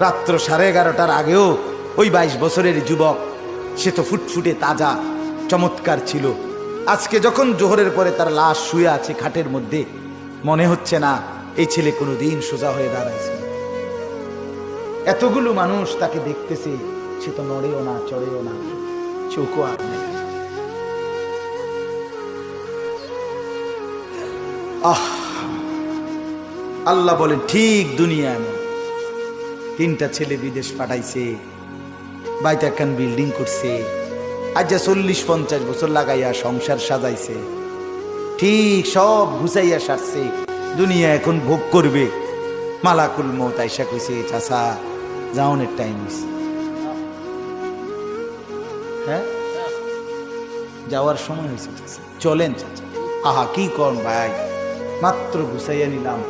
রাত্র সাড়ে এগারোটার আগেও ওই বাইশ বছরের যুবক, সে তো ফুটফুটে তাজা, চমৎকার ছিল। আজকে যখন জোহরের পরে তার লাশ শুয়ে আছে খাটের মধ্যে, মনে হচ্ছে না এই ছেলে কোনো দিন সোজা হয়ে দাঁড়াইছে। এতগুলো মানুষ তাকে দেখতেছে, সে তো নড়েও না, চড়েও না চোখও আর। আহ! আল্লাহ বলেন ঠিক দুনিয়া এমন। তিনটা ছেলে বিদেশ পাঠাইছে, বাইতে একখান বিল্ডিং করছে আজ যা চল্লিশ পঞ্চাশ বছর লাগাইয়া সংসার সাজাইছে। ঠিক সব ঘুষাইয়া সারছে, দুনিয়া এখন ভোগ করবে। মালাকুল মত আইসা কইছে চাষা যাওনের টাইম হইছে। হ্যাঁ? যাওয়ার সময় হয়েছে। চলেন, চাচা। আহা, কি কর ভাই? মাত্র ঘুষাইয়া নিলাম।